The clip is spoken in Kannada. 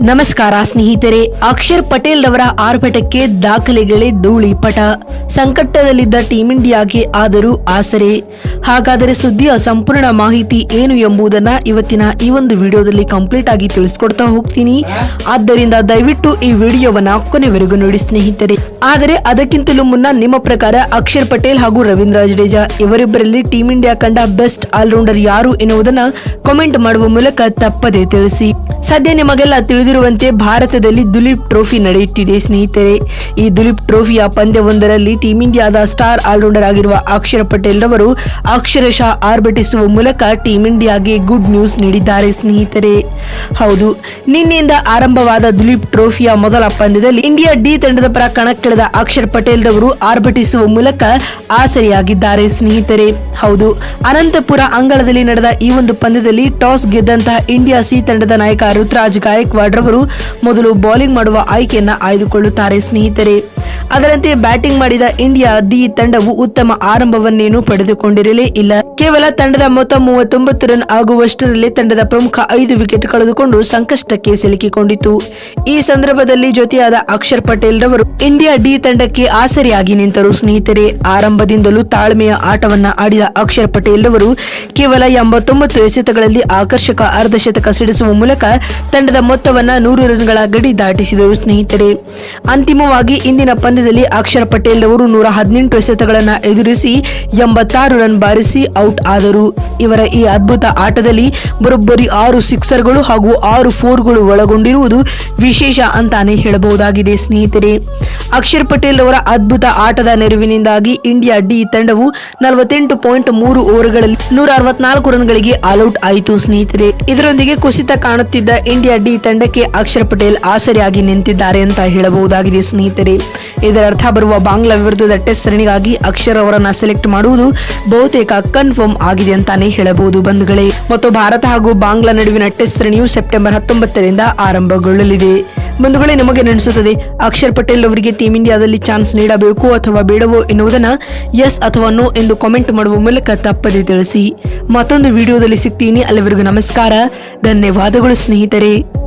ನಮಸ್ಕಾರ ಸ್ನೇಹಿತರೆ ಅಕ್ಷರ್ ಪಟೇಲ್ ರವರ ಆರ್ಭಟಕ್ಕೆ ದಾಖಲೆಗಳೇ ಧೂಳಿಪಟ. ಸಂಕಷ್ಟದಲ್ಲಿದ್ದ ಟೀಂ ಇಂಡಿಯಾಗೆ ಆದರೂ ಆಸರೆ. ಹಾಗಾದರೆ ಸುದ್ದಿಯ ಸಂಪೂರ್ಣ ಮಾಹಿತಿ ಏನು ಎಂಬುದನ್ನ ಇವತ್ತಿನ ಈ ಒಂದು ವಿಡಿಯೋದಲ್ಲಿ ಕಂಪ್ಲೀಟ್ ಆಗಿ ತಿಳಿಸ್ಕೊಡ್ತಾ ಹೋಗ್ತೀನಿ. ಆದ್ದರಿಂದ ದಯವಿಟ್ಟು ಈ ವಿಡಿಯೋವನ್ನ ಕೊನೆವರೆಗೂ ನೋಡಿ ಸ್ನೇಹಿತರೆ. ಆದರೆ ಅದಕ್ಕಿಂತಲೂ ಮುನ್ನ ನಿಮ್ಮ ಪ್ರಕಾರ ಅಕ್ಷರ್ ಪಟೇಲ್ ಹಾಗೂ ರವೀಂದ್ರ ಜಡೇಜಾ ಇವರಿಬ್ಬರಲ್ಲಿ ಟೀಂ ಇಂಡಿಯಾ ಕಂಡ ಬೆಸ್ಟ್ ಆಲ್ರೌಂಡರ್ ಯಾರು ಎನ್ನುವುದನ್ನ ಕಾಮೆಂಟ್ ಮಾಡುವ ಮೂಲಕ ತಪ್ಪದೆ ತಿಳಿಸಿ. ಸದ್ಯ ನಿಮಗೆಲ್ಲ ತಿಳಿದಿರುವಂತೆ ಭಾರತದಲ್ಲಿ ದುಲೀಪ್ ಟ್ರೋಫಿ ನಡೆಯುತ್ತಿದೆ ಸ್ನೇಹಿತರೆ. ಈ ದುಲೀಪ್ ಟ್ರೋಫಿಯ ಪಂದ್ಯವೊಂದರಲ್ಲಿ ಟೀಂ ಇಂಡಿಯಾದ ಸ್ಟಾರ್ ಆಲ್ರೌಂಡರ್ ಆಗಿರುವ ಅಕ್ಷರ ಪಟೇಲ್ ರವರು ಅಕ್ಷರಶಃ ಆರ್ಭಟಿಸುವ ಮೂಲಕ ಟೀಂ ಇಂಡಿಯಾಗೆ ಗುಡ್ ನ್ಯೂಸ್ ನೀಡಿದ್ದಾರೆ ಸ್ನೇಹಿತರೆ. ಹೌದು, ನಿನ್ನೆಯಿಂದ ಆರಂಭವಾದ ದುಲೀಪ್ ಟ್ರೋಫಿಯ ಮೊದಲ ಪಂದ್ಯದಲ್ಲಿ ಇಂಡಿಯಾ ಡಿ ತಂಡದ ಪರ ಕಣಕ್ಕಿಳಿದ ಅಕ್ಷರ್ ಪಟೇಲ್ ರವರು ಆರ್ಭಟಿಸುವ ಮೂಲಕ ಆಸರೆಯಾಗಿದ್ದಾರೆ ಸ್ನೇಹಿತರೆ. ಹೌದು, ಅನಂತಪುರ ಅಂಗಳದಲ್ಲಿ ನಡೆದ ಈ ಒಂದು ಪಂದ್ಯದಲ್ಲಿ ಟಾಸ್ ಗೆದ್ದಂತಹ ಇಂಡಿಯಾ ಸಿ ತಂಡದ ನಾಯಕ ಋತ್ರಾಜ್ ಗಾಯಕ್ವಾಡ್ ರವರು ಮೊದಲು ಬೌಲಿಂಗ್ ಮಾಡುವ ಆಯ್ಕೆಯನ್ನ ಆಯ್ದುಕೊಳ್ಳುತ್ತಾರೆ ಸ್ನೇಹಿತರೆ. ಅದರಂತೆ ಬ್ಯಾಟಿಂಗ್ ಮಾಡಿದ ಇಂಡಿಯಾ ಡಿ ತಂಡವು ಉತ್ತಮ ಆರಂಭವನ್ನೇನು ಪಡೆದುಕೊಂಡಿರಲೇ ಇಲ್ಲ. ಕೇವಲ ತಂಡದ ಮೊತ್ತ ಮೂವತ್ತೊಂಬತ್ತು ರನ್ ಆಗುವಷ್ಟರಲ್ಲಿ ತಂಡದ ಪ್ರಮುಖ ಐದು ವಿಕೆಟ್ ಕಳೆದುಕೊಂಡು ಸಂಕಷ್ಟಕ್ಕೆ ಸಿಲುಕಿಕೊಂಡಿತು. ಈ ಸಂದರ್ಭದಲ್ಲಿ ಜೊತೆಯಾದ ಅಕ್ಷರ್ ಪಟೇಲ್ ರವರು ಇಂಡಿಯಾ ಡಿ ತಂಡಕ್ಕೆ ಆಸರೆಯಾಗಿ ನಿಂತರು ಸ್ನೇಹಿತರೆ. ಆರಂಭದಿಂದಲೂ ತಾಳ್ಮೆಯ ಆಟವನ್ನ ಆಡಿದ ಅಕ್ಷರ್ ಪಟೇಲ್ ರವರು ಕೇವಲ ಎಂಬತ್ತೊಂಬತ್ತು ಎಸೆತಗಳಲ್ಲಿ ಆಕರ್ಷಕ ಅರ್ಧಶತಕ ಸಿಡಿಸುವ ಮೂಲಕ ತಂಡದ ಮೊತ್ತವನ್ನ ನೂರು ರನ್ಗಳ ಗಡಿ ದಾಟಿಸಿದರು ಸ್ನೇಹಿತರೆ. ಅಂತಿಮವಾಗಿ ಇಂದಿನ ಪಂದ್ಯದಲ್ಲಿ ಅಕ್ಷರ್ ಪಟೇಲ್ ಅವರು ನೂರ ಹದಿನೆಂಟು ಎಸೆತಗಳನ್ನು ಎದುರಿಸಿ ಎಂಬತ್ತಾರು ರನ್ ಬಾರಿಸಿ ಔಟ್ ಆದರು. ಇವರ ಈ ಅದ್ಭುತ ಆಟದಲ್ಲಿ ಬರೋಬ್ಬರಿ ಆರು ಸಿಕ್ಸರ್ಗಳು ಹಾಗೂ ಆರು ಫೋರ್ಗಳು ಒಳಗೊಂಡಿರುವುದು ವಿಶೇಷ ಅಂತಾನೆ ಹೇಳಬಹುದಾಗಿದೆ ಸ್ನೇಹಿತರೆ. ಅಕ್ಷರ್ ಪಟೇಲ್ ಅವರ ಅದ್ಭುತ ಆಟದ ನೆರವಿನಿಂದಾಗಿ ಇಂಡಿಯಾ ಡಿ ತಂಡವು ನಲವತ್ತೆಂಟು ಪಾಯಿಂಟ್ ಮೂರು ಓವರ್ಗಳಲ್ಲಿ ನೂರ ಅರವತ್ನಾಲ್ಕು ರನ್ಗಳಿಗೆ ಆಲ್ಔಟ್ ಆಯಿತು ಸ್ನೇಹಿತರೆ. ಇದರೊಂದಿಗೆ ಕುಸಿತ ಕಾಣುತ್ತಿದ್ದ ಇಂಡಿಯಾ ಡಿ ತಂಡಕ್ಕೆ ಅಕ್ಷರ್ ಪಟೇಲ್ ಆಸರೆಯಾಗಿ ನಿಂತಿದ್ದಾರೆ ಅಂತ ಹೇಳಬಹುದಾಗಿದೆ ಸ್ನೇಹಿತರೆ. ಇದರ ಅರ್ಥ ಬರುವ ಬಾಂಗ್ಲಾ ವಿರುದ್ಧದ ಟೆಸ್ಟ್ ಸರಣಿಗಾಗಿ ಅಕ್ಷರ್ ಅವರನ್ನ ಸೆಲೆಕ್ಟ್ ಮಾಡುವುದು ಬಹುತೇಕ ಕನ್ಫರ್ಮ್ ಆಗಿದೆ ಅಂತಾನೆ ಹೇಳಬಹುದು ಬಂಧುಗಳೇ. ಮತ್ತು ಭಾರತ ಹಾಗೂ ಬಾಂಗ್ಲಾ ನಡುವಿನ ಟೆಸ್ಟ್ ಸರಣಿಯು ಸೆಪ್ಟೆಂಬರ್ ಹತ್ತೊಂಬತ್ತರಿಂದ ಆರಂಭಗೊಳ್ಳಲಿದೆ. ಬಂಧುಗಳೇ, ನಿಮಗೆ ನೆನೆಸುತ್ತದೆ, ಅಕ್ಷರ್ ಪಟೇಲ್ ಅವರಿಗೆ ಟೀಂ ಇಂಡಿಯಾದಲ್ಲಿ ಚಾನ್ಸ್ ನೀಡಬೇಕು ಅಥವಾ ಬೇಡವೋ ಎನ್ನುವುದನ್ನ ಎಸ್ ಅಥವಾ ನೋ ಎಂದು ಕಾಮೆಂಟ್ ಮಾಡುವ ಮೂಲಕ ತಪ್ಪದೆ ತಿಳಿಸಿ. ಮತ್ತೊಂದು ವಿಡಿಯೋದಲ್ಲಿ ಸಿಗ್ತೀನಿ. ಅಲ್ಲಿವರೆಗೂ ನಮಸ್ಕಾರ. ಧನ್ಯವಾದಗಳು ಸ್ನೇಹಿತರೆ.